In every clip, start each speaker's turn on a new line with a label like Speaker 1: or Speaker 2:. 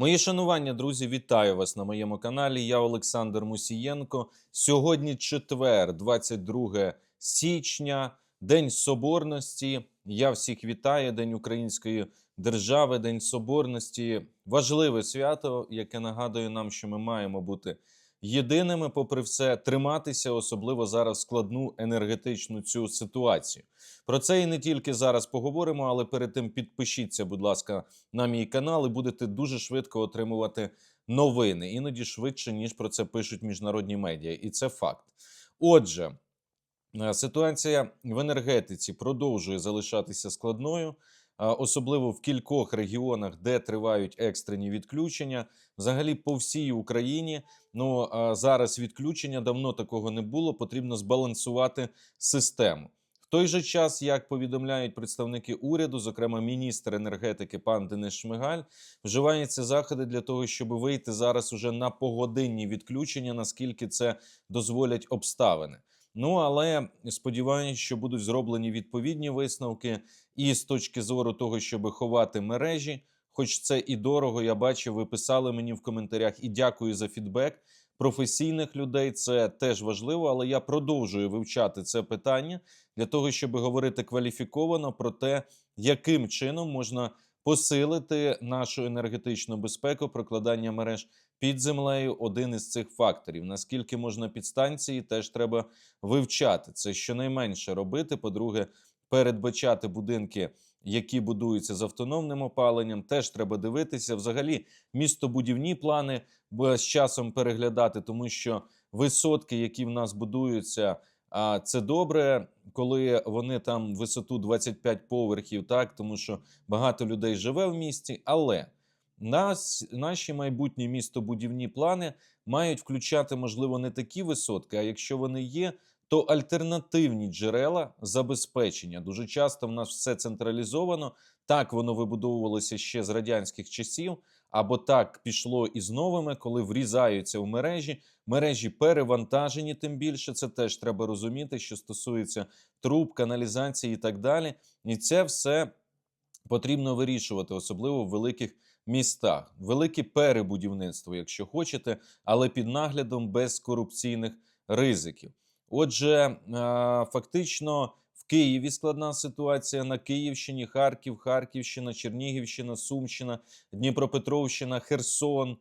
Speaker 1: Мої шанування, друзі, вітаю вас на моєму каналі. Я Олександр Мусієнко. Сьогодні четвер, 22 січня, День Соборності. Я всіх вітаю, День Української держави, День Соборності. Важливе свято, яке нагадує нам, що ми маємо бути єдиними, попри все, триматися, особливо зараз складну енергетичну цю ситуацію. Про це і не тільки зараз поговоримо, але перед тим підпишіться, будь ласка, на мій канал, і будете дуже швидко отримувати новини, іноді швидше, ніж про це пишуть міжнародні медіа. І це факт. Отже, е, ситуація в енергетиці продовжує залишатися складною. Особливо в кількох регіонах, де тривають екстрені відключення, взагалі по всій Україні. Ну зараз відключення давно такого не було. Потрібно збалансувати систему. В той же час, як повідомляють представники уряду, зокрема міністр енергетики пан Денис Шмигаль, вживаються заходи для того, щоб вийти зараз уже на погодинні відключення, наскільки це дозволять обставини. Ну але сподіваюся, що будуть зроблені відповідні висновки, і з точки зору того, щоб ховати мережі. Хоч це і дорого, я бачив, ви писали мені в коментарях і дякую за фідбек професійних людей. Це теж важливо, але я продовжую вивчати це питання для того, щоб говорити кваліфіковано про те, яким чином можна посилити нашу енергетичну безпеку, прокладання мереж під землею. Один із цих факторів. Наскільки можна підстанції, теж треба вивчати. Це щонайменше робити. По-друге, передбачати будинки. Які будуються з автономним опаленням, теж треба дивитися. Взагалі, містобудівні плани з часом переглядати, тому що висотки, які в нас будуються, а це добре, коли вони там висоту 25 поверхів, так тому що багато людей живе в місті. Але нас, наші майбутні містобудівні плани мають включати, можливо, не такі висотки, а якщо вони є, то альтернативні джерела забезпечення. Дуже часто в нас все централізовано. Так воно вибудовувалося ще з радянських часів, або так пішло і з новими, коли врізаються в мережі. Мережі перевантажені, тим більше це теж треба розуміти, що стосується труб, каналізації і так далі. І це все потрібно вирішувати, особливо в великих містах. Велике перебудівництво, якщо хочете, але під наглядом без корупційних ризиків. Отже, е, фактично Києві складна ситуація на Київщині, Харків, Харківщина, Чернігівщина, Сумщина, Дніпропетровщина, Херсон,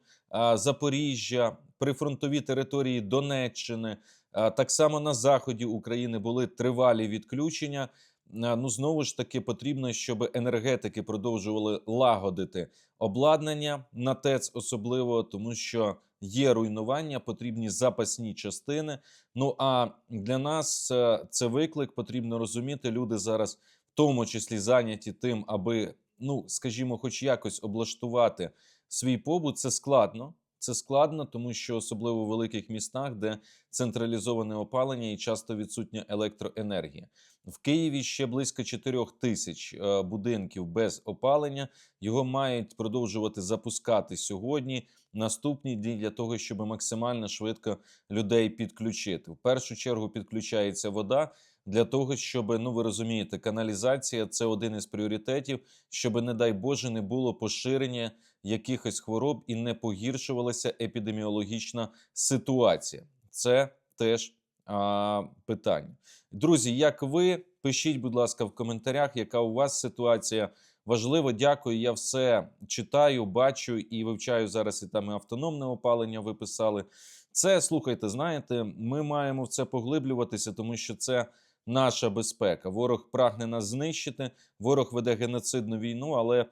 Speaker 1: Запоріжжя, прифронтові території Донеччини. Так само на заході України були тривалі відключення. Е, Ну знову ж таки потрібно, щоб енергетики продовжували лагодити обладнання на ТЕЦ, особливо тому, що є руйнування, потрібні запасні частини. Ну а для нас е, це виклик. Потрібно розуміти. Люди зараз в тому числі зайняті тим, аби, ну скажімо, хоч якось облаштувати свій побут. Це складно. Це складно, тому що особливо в великих містах, де централізоване опалення і часто відсутня електроенергія. В Києві ще близько 4 тисяч е, будинків без опалення. Його мають продовжувати запускати сьогодні. Наступні дні для того, щоб максимально швидко людей підключити. В першу чергу підключається вода для того, щоб ну ви розумієте, каналізація це один із пріоритетів, щоб, не дай Боже, не було поширення якихось хвороб і не погіршувалася епідеміологічна ситуація. Це теж а, питання. Друзі, як ви пишіть, будь ласка, в коментарях, яка у вас ситуація. Важливо, дякую. Я все читаю, бачу і вивчаю зараз. І там і автономне опалення ви писали. Це слухайте, знаєте, ми маємо в це поглиблюватися, тому що це наша безпека. Ворог прагне нас знищити, ворог веде геноцидну війну, але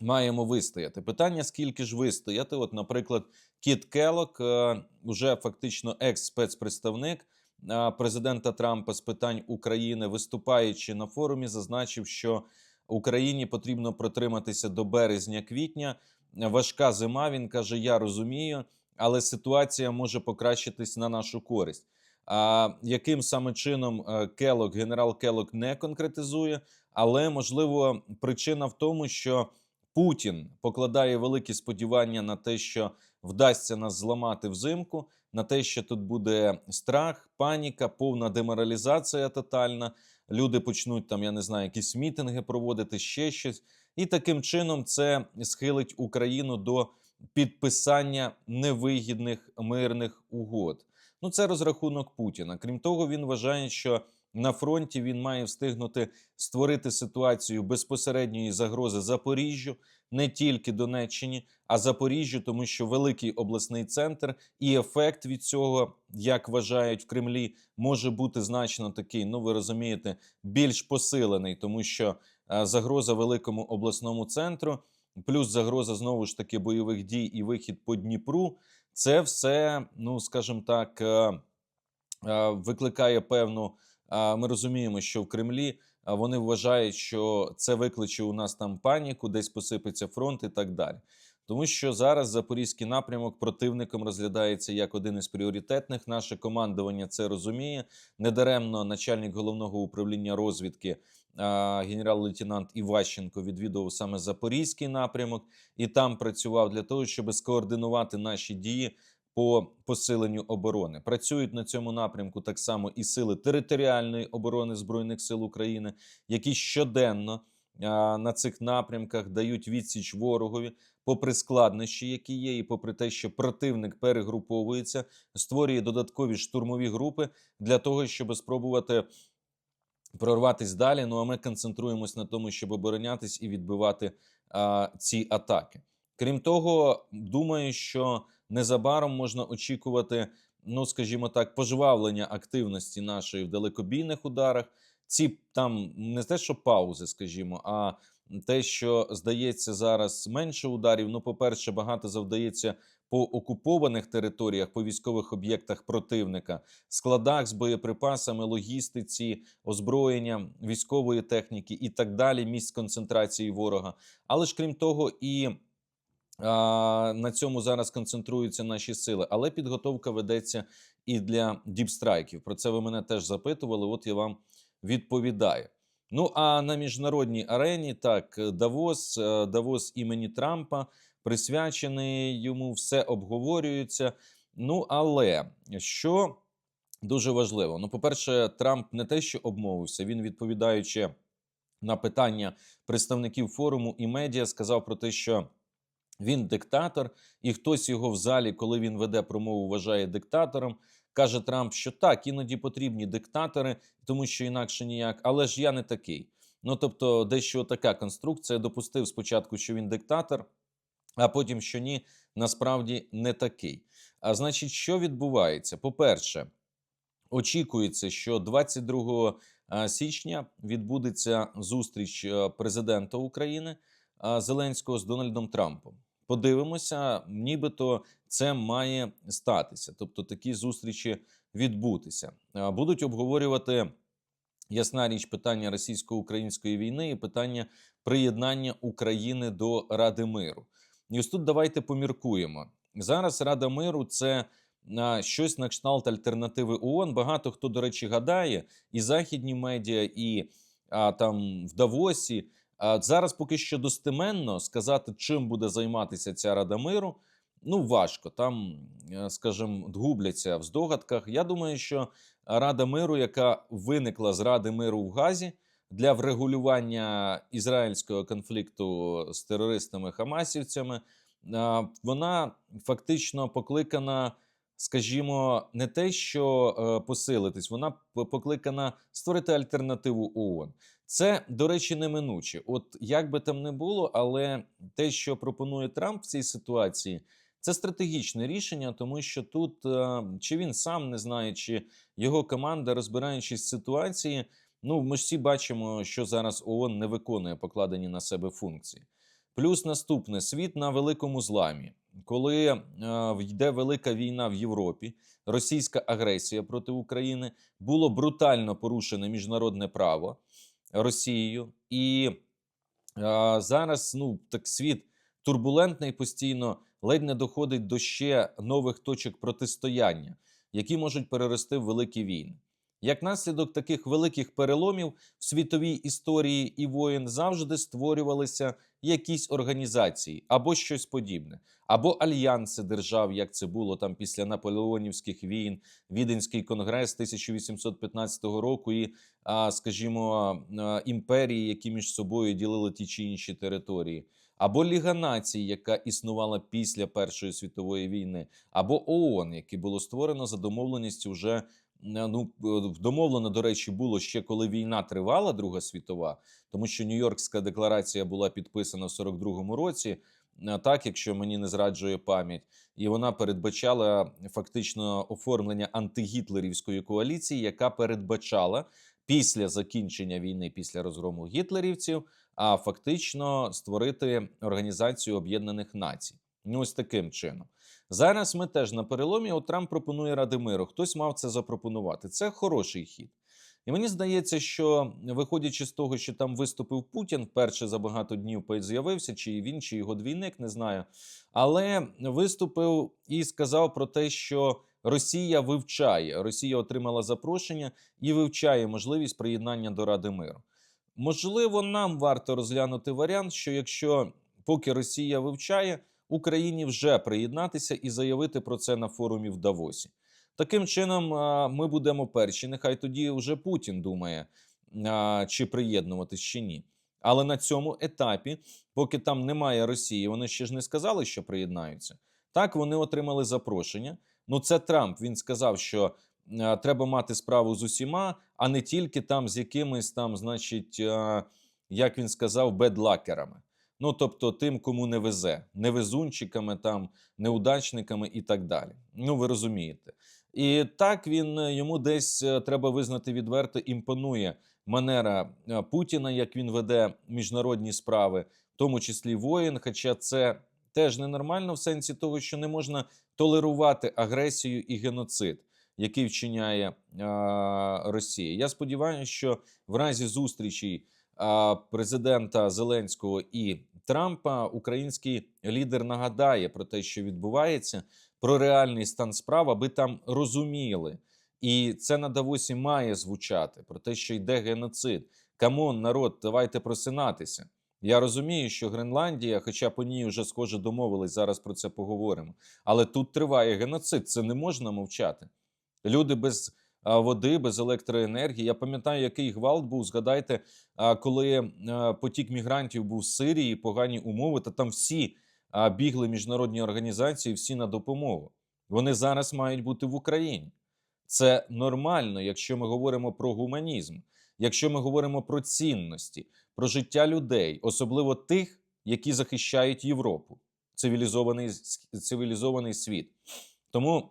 Speaker 1: маємо вистояти. Питання: скільки ж вистояти? От, наприклад, Кіт Келок, е, уже фактично екс-спецпредставник е, президента Трампа з питань України, виступаючи на форумі, зазначив, що Україні потрібно протриматися до березня-квітня. Важка зима. Він каже: Я розумію, але ситуація може покращитись на нашу користь. А яким саме чином е, Келок, генерал Келок не конкретизує, але можливо причина в тому, що Путін покладає великі сподівання на те, що вдасться нас зламати взимку, на те, що тут буде страх, паніка, повна деморалізація тотальна. Люди почнуть там, я не знаю, якісь мітинги проводити, ще щось. і таким чином це схилить Україну до підписання невигідних мирних угод. Ну, це розрахунок Путіна. Крім того, він вважає, що на фронті він має встигнути створити ситуацію безпосередньої загрози Запоріжжю, не тільки Донеччині, а Запоріжжю, тому що великий обласний центр і ефект від цього, як вважають в Кремлі, може бути значно такий. Ну, ви розумієте, більш посилений, тому що е, загроза великому обласному центру, плюс загроза знову ж таки бойових дій і вихід по Дніпру. Це все, ну скажімо так, е, е, викликає певну. е, Ми розуміємо, що в Кремлі вони вважають, що це викличе у нас там паніку, десь посипеться фронт і так далі. Тому що зараз запорізький напрямок противником розглядається як один із пріоритетних. Наше командування це розуміє. Недаремно начальник головного управління розвідки генерал-лейтенант Іващенко відвідував саме запорізький напрямок і там працював для того, щоб скоординувати наші дії по посиленню оборони. Працюють на цьому напрямку так само і сили територіальної оборони Збройних сил України, які щоденно на цих напрямках дають відсіч ворогові, попри складнощі, які є, і попри те, що противник перегруповується, створює додаткові штурмові групи для того, щоб спробувати. Прорватись далі, ну а ми концентруємось на тому, щоб оборонятись і відбивати а, ці атаки. Крім того, думаю, що незабаром можна очікувати, ну скажімо так, пожвавлення активності нашої в далекобійних ударах. Ці там не те, що паузи, скажімо, а те, що здається зараз менше ударів. Ну, по-перше, багато завдається по окупованих територіях, по військових об'єктах противника, складах з боєприпасами, логістиці, озброєння, військової техніки і так далі, місць концентрації ворога. Але ж крім того, і на цьому зараз концентруються наші сили. Але підготовка ведеться і для діпстрайків. Про це ви мене теж запитували. От я вам відповідаю. Ну а на міжнародній арені так Давос, е, Давос імені Трампа присвячений йому, все обговорюється. Ну але що дуже важливо: ну, по-перше, Трамп не те, що обмовився, він відповідаючи на питання представників форуму і медіа, сказав про те, що. Він диктатор, і хтось його в залі, коли він веде промову, вважає диктатором. Каже Трамп, що так, іноді потрібні диктатори, тому що інакше ніяк, але ж я не такий. Ну тобто, дещо така конструкція допустив спочатку, що він диктатор, а потім, що ні, насправді не такий. А значить, що відбувається? По-перше, очікується, що 22 а, січня відбудеться зустріч президента України Зеленського з Дональдом Трампом. Подивимося, нібито це має статися, тобто такі зустрічі відбутися. Будуть обговорювати ясна річ питання російсько-української війни і питання приєднання України до Ради миру. І ось тут давайте поміркуємо. Зараз Рада миру це щось на кшталт альтернативи ООН. Багато хто, до речі, гадає, і західні медіа, і а, там в Давосі. А зараз поки що достеменно сказати, чим буде займатися ця Рада миру. Ну, важко. Там, е, скажімо, губляться в здогадках. Я думаю, що Рада миру, яка виникла з Ради миру в Газі для врегулювання ізраїльського конфлікту з терористами-хамасівцями, вона фактично покликана, скажімо, не те, що е, посилитись, вона покликана створити альтернативу ООН. Це, до речі, неминуче. От як би там не було, але те, що пропонує Трамп в цій ситуації, це стратегічне рішення, тому що тут е, чи він сам не знає, чи його команда, розбираючись в ситуації, ну ми ж всі бачимо, що зараз ООН не виконує покладені на себе функції. Плюс наступне світ на великому зламі, коли е, йде велика війна в Європі, російська агресія проти України, було брутально порушене міжнародне право Росією, і е, зараз ну так світ турбулентний постійно ледь не доходить до ще нових точок протистояння, які можуть перерости в великі війни. Як наслідок таких великих переломів в світовій історії і воєн завжди створювалися якісь організації або щось подібне, або альянси держав, як це було там після наполеонівських війн, Віденський конгрес 1815 року, і, скажімо, імперії, які між собою ділили ті чи інші території, або Ліга націй, яка існувала після Першої світової війни, або ООН, яке було створено за домовленістю вже. Е, Ну, е, домовлено, до речі, було ще коли війна тривала, Друга світова, тому що Нью-Йоркська декларація була підписана в 42-му році, е, так якщо мені не зраджує пам'ять, і вона передбачала фактично оформлення антигітлерівської коаліції, яка передбачала після закінчення війни, після розгрому гітлерівців, а фактично створити Організацію Об'єднаних Націй. Ну, ось таким чином. Зараз ми теж на переломі. От Трамп пропонує Ради миру. Хтось мав це запропонувати. Це хороший хід. І мені здається, що виходячи з того, що там виступив Путін, вперше за багато днів з'явився, чи він, чи його двійник, не знаю. Але виступив і сказав про те, що Росія вивчає, Росія отримала запрошення і вивчає можливість приєднання до Ради миру. Можливо, нам варто розглянути варіант, що якщо поки Росія вивчає, Україні вже приєднатися і заявити про це на форумі в Давосі. Таким чином, ми будемо перші. Нехай тоді вже Путін думає, чи приєднуватись чи ні. Але на цьому етапі, поки там немає Росії, вони ще ж не сказали, що приєднаються. Так, вони отримали запрошення. Ну, це Трамп. Він сказав, що треба мати справу з усіма, а не тільки там з якимись там, значить, як він сказав, бедлакерами. Ну, тобто тим, кому не везе, невезунчиками, там, неудачниками і так далі. Ну, ви розумієте. І так він е, йому десь е, треба визнати відверто, імпонує манера е, Путіна, як він веде міжнародні справи, в тому числі воїн. Хоча це теж ненормально в сенсі того, що не можна толерувати агресію і геноцид, який вчиняє е, Росія. Я сподіваюся, що в разі зустрічі а, президента Зеленського і Трампа український лідер нагадає про те, що відбувається, про реальний стан справ, аби там розуміли. І це на Давосі має звучати про те, що йде геноцид. Камон, народ, давайте просинатися. Я розумію, що Гренландія, хоча по ній вже схоже домовились, зараз про це поговоримо. Але тут триває геноцид, це не можна мовчати. Люди без води, без електроенергії. Я пам'ятаю, який гвалт був. Згадайте, коли потік мігрантів був з Сирії, погані умови, та там всі бігли міжнародні організації, всі на допомогу. Вони зараз мають бути в Україні. Це нормально, якщо ми говоримо про гуманізм, якщо ми говоримо про цінності, про життя людей, особливо тих, які захищають Європу, цивілізований, цивілізований світ. Тому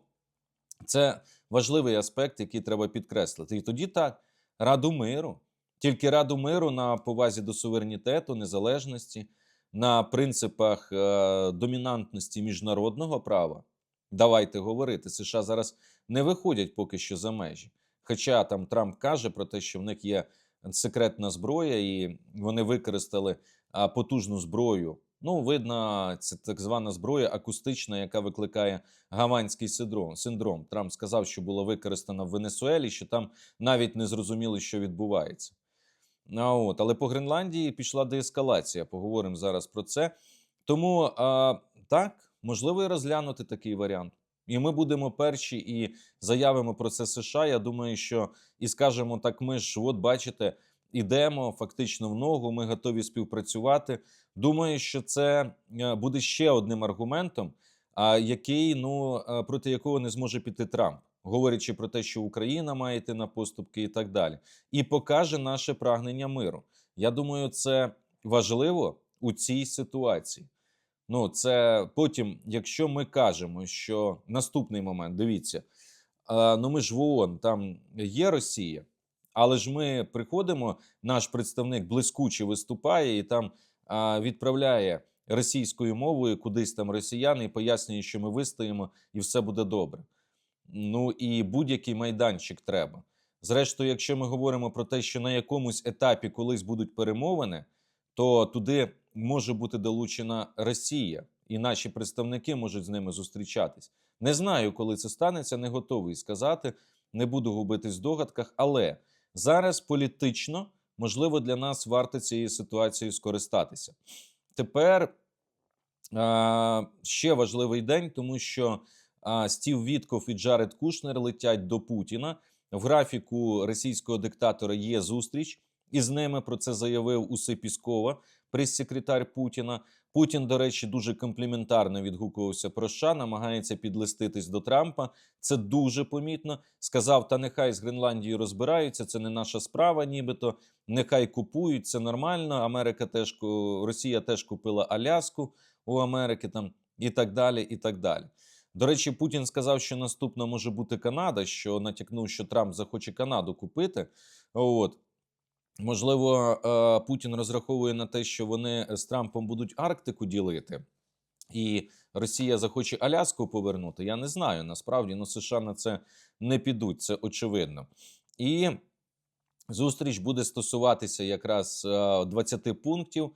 Speaker 1: це важливий аспект, який треба підкреслити. І тоді так, Раду миру, тільки Раду миру на повазі до суверенітету, незалежності, на принципах е, домінантності міжнародного права. Давайте говорити. США зараз не виходять поки що за межі. Хоча там Трамп каже про те, що в них є секретна зброя, і вони використали а, потужну зброю. Ну, видно, це так звана зброя акустична, яка викликає гаванський синдром. Трамп сказав, що була використана в Венесуелі, що там навіть не зрозуміли, що відбувається. А от, але по Гренландії пішла деескалація. Поговоримо зараз про це. Тому а, так, можливо і розглянути такий варіант. І ми будемо перші і заявимо про це США. Я думаю, що і скажемо так: ми ж, от бачите, ідемо фактично в ногу. Ми готові співпрацювати. Думаю, що це е, буде ще одним аргументом, який ну е, проти якого не зможе піти Трамп, говорячи про те, що Україна має йти на поступки і так далі, і покаже наше прагнення миру. Я думаю, це важливо у цій ситуації. Ну, це потім, якщо ми кажемо, що наступний момент, дивіться, е, ну ми ж в ООН, там є Росія, але ж ми приходимо, наш представник блискуче виступає і там а, відправляє російською мовою кудись там росіяни і пояснює, що ми вистоїмо і все буде добре. Ну і будь-який майданчик треба. Зрештою, якщо ми говоримо про те, що на якомусь етапі колись будуть перемовини, то туди може бути долучена Росія, і наші представники можуть з ними зустрічатись. Не знаю, коли це станеться, не готовий сказати. не буду губитись в догадках. Але зараз політично можливо для нас варто цією ситуацією скористатися. Тепер ще важливий день, тому що Стів Вітков і Джаред Кушнер летять до Путіна. В графіку російського диктатора є зустріч, і з ними про це заявив Уси Піскова, прес-секретар Путіна. Путін, до речі, дуже компліментарно відгукувався про США, намагається підлиститись до Трампа. Це дуже помітно. Сказав: та нехай з Гренландією розбираються, це не наша справа, нібито. Нехай купують, це нормально. Америка теж Росія теж купила Аляску у Америки там і так далі. і так далі. До речі, Путін сказав, що наступна може бути Канада, що натякнув, що Трамп захоче Канаду купити. От. Можливо, е, Путін розраховує на те, що вони з Трампом будуть Арктику ділити, і Росія захоче Аляску повернути. Я не знаю. Насправді, ну США на це не підуть, це очевидно. І зустріч буде стосуватися якраз е, 20 пунктів.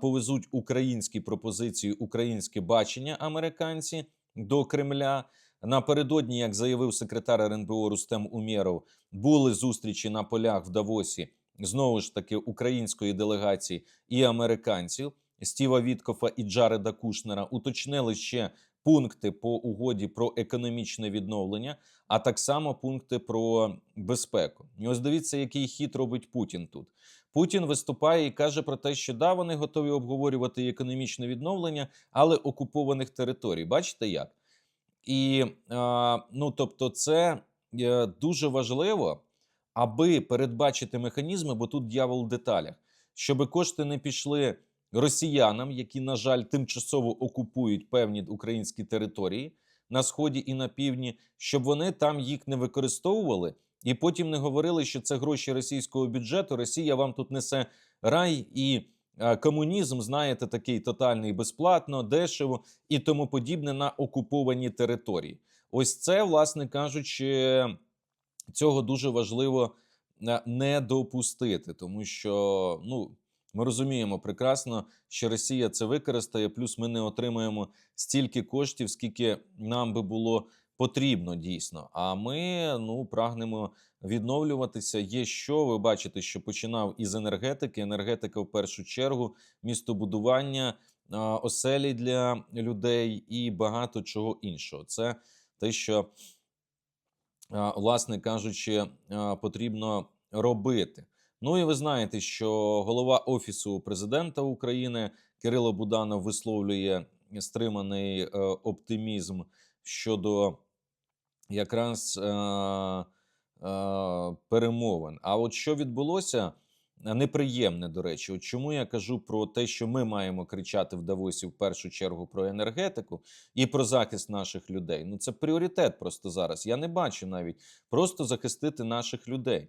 Speaker 1: Повезуть українські пропозиції, українське бачення американці до Кремля. Напередодні, як заявив секретар РНБО Рустем Умєров, були зустрічі на полях в Давосі знову ж таки української делегації і американців Стіва Віткофа і Джареда Кушнера уточнили ще пункти по угоді про економічне відновлення, а так само пункти про безпеку. І ось дивіться, який хід робить Путін тут. Путін виступає і каже про те, що да, вони готові обговорювати економічне відновлення, але окупованих територій. Бачите як? І а, ну, тобто, це е, дуже важливо, аби передбачити механізми, бо тут дьявол в деталях, щоб кошти не пішли росіянам, які, на жаль, тимчасово окупують певні українські території на сході і на півдні, щоб вони там їх не використовували. І потім не говорили, що це гроші російського бюджету. Росія вам тут несе рай і е, комунізм, знаєте, такий тотальний безплатно, дешево і тому подібне на окуповані території. Ось це, власне кажучи, цього дуже важливо е, не допустити, тому що ну. Ми розуміємо прекрасно, що Росія це використає, плюс ми не отримаємо стільки коштів, скільки нам би було потрібно дійсно. А ми ну прагнемо відновлюватися. Є що ви бачите, що починав із енергетики. Енергетика в першу чергу, містобудування, оселі для людей і багато чого іншого. Це те, що, власне кажучи, потрібно робити. Ну і ви знаєте, що голова офісу президента України Кирило Буданов висловлює стриманий е, оптимізм щодо якраз е, е, перемовин. А от що відбулося? Неприємне, до речі, от чому я кажу про те, що ми маємо кричати в Давосі в першу чергу про енергетику і про захист наших людей. Ну це пріоритет просто зараз. Я не бачу навіть просто захистити наших людей.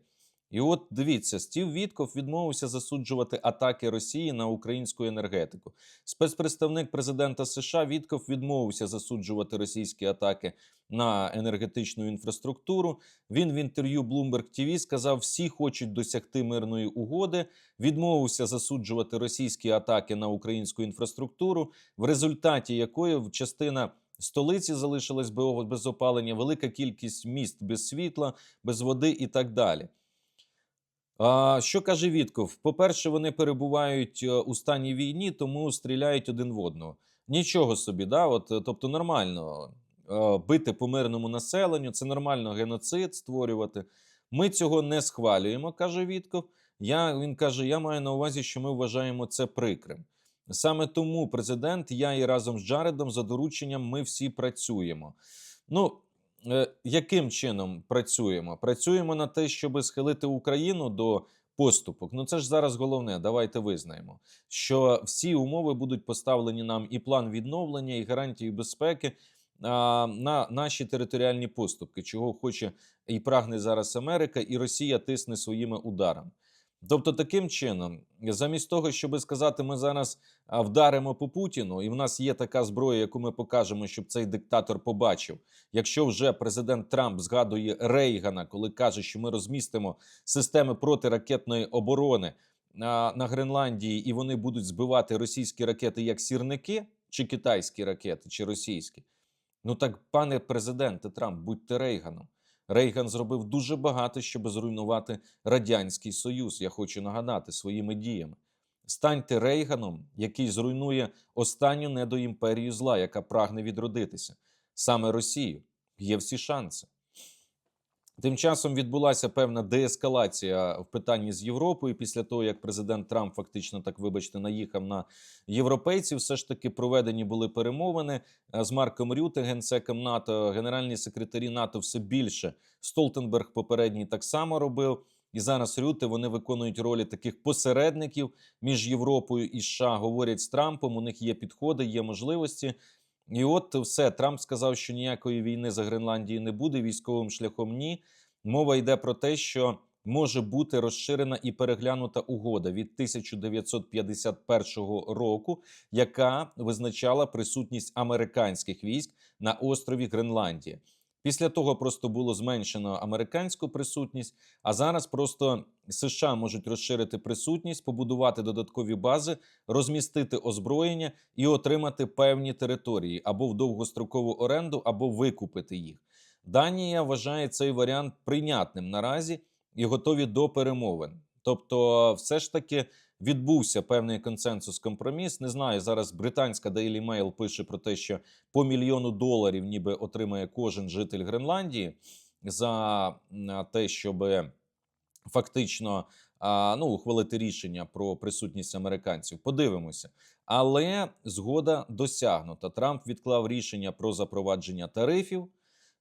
Speaker 1: І от дивіться, Стів Вітков відмовився засуджувати атаки Росії на українську енергетику. Спецпредставник президента США Вітков відмовився засуджувати російські атаки на енергетичну інфраструктуру. Він в інтерв'ю Bloomberg TV сказав, всі хочуть досягти мирної угоди. Відмовився засуджувати російські атаки на українську інфраструктуру, в результаті якої частина столиці залишилась без- опалення, велика кількість міст без світла, без води і так далі. Що каже Вітков? По-перше, вони перебувають е, у стані війні, тому стріляють один в одного. Нічого собі, да? От, е, тобто нормально е, бити по мирному населенню, це нормально геноцид створювати. Ми цього не схвалюємо, каже Вітков. Я, він каже: я маю на увазі, що ми вважаємо це прикрим. Саме тому президент, я і разом з Джаредом за дорученням ми всі працюємо. Ну, яким чином працюємо? Працюємо на те, щоб схилити Україну до поступок. Ну це ж зараз головне. Давайте визнаємо, що всі умови будуть поставлені нам і план відновлення, і гарантії безпеки на наші територіальні поступки, чого хоче і прагне зараз Америка, і Росія тисне своїми ударами. Тобто, таким чином, замість того, щоб сказати, ми зараз вдаримо по Путіну, і в нас є така зброя, яку ми покажемо, щоб цей диктатор побачив. Якщо вже президент Трамп згадує Рейгана, коли каже, що ми розмістимо системи протиракетної оборони на Гренландії, і вони будуть збивати російські ракети як сірники, чи китайські ракети, чи російські. Ну так, пане президенте Трамп, будьте Рейганом. Рейган зробив дуже багато, щоб зруйнувати радянський союз. Я хочу нагадати своїми діями. Станьте Рейганом, який зруйнує останню недоімперію зла, яка прагне відродитися, саме Росію. Є всі шанси. Тим часом відбулася певна деескалація в питанні з Європою. Після того, як президент Трамп фактично так, вибачте, наїхав на європейців, все ж таки проведені були перемовини е, з Марком Рюте, генсеком НАТО, генеральні секретарі НАТО все більше. Столтенберг попередній так само робив. І зараз Рюте вони виконують ролі таких посередників між Європою і США. Говорять з Трампом. У них є підходи, є можливості. І от все Трамп сказав, що ніякої війни за Гренландією не буде. Військовим шляхом ні. Мова йде про те, що може бути розширена і переглянута угода від 1951 року, яка визначала присутність американських військ на острові Гренландія. Після того просто було зменшено американську присутність, а зараз просто США можуть розширити присутність, побудувати додаткові бази, розмістити озброєння і отримати певні території або в довгострокову оренду, або викупити їх. Данія вважає цей варіант прийнятним наразі і готові до перемовин. Тобто, все ж таки відбувся певний консенсус компроміс. Не знаю, зараз британська Daily Mail пише про те, що по мільйону доларів ніби отримає кожен житель Гренландії за те, щоб фактично ну, ухвалити рішення про присутність американців. Подивимося. Але згода досягнута. Трамп відклав рішення про запровадження тарифів.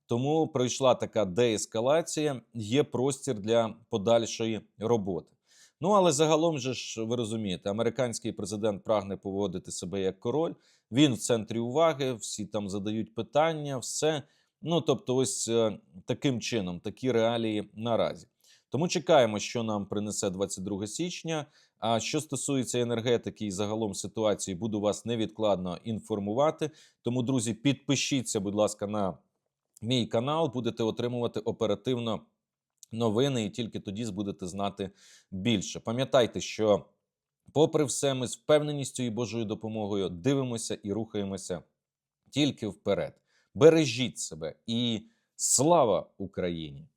Speaker 1: Тому пройшла така деескалація, є простір для подальшої роботи. Ну але загалом же ж ви розумієте, американський президент прагне поводити себе як король. Він в центрі уваги, всі там задають питання, все. Ну тобто, ось е, таким чином, такі реалії наразі. Тому чекаємо, що нам принесе 22 січня. А що стосується енергетики і загалом ситуації, буду вас невідкладно інформувати. Тому, друзі, підпишіться, будь ласка, на мій канал, будете отримувати оперативно новини, і тільки тоді будете знати більше. Пам'ятайте, що, попри все, ми з впевненістю і Божою допомогою дивимося і рухаємося тільки вперед. Бережіть себе і слава Україні!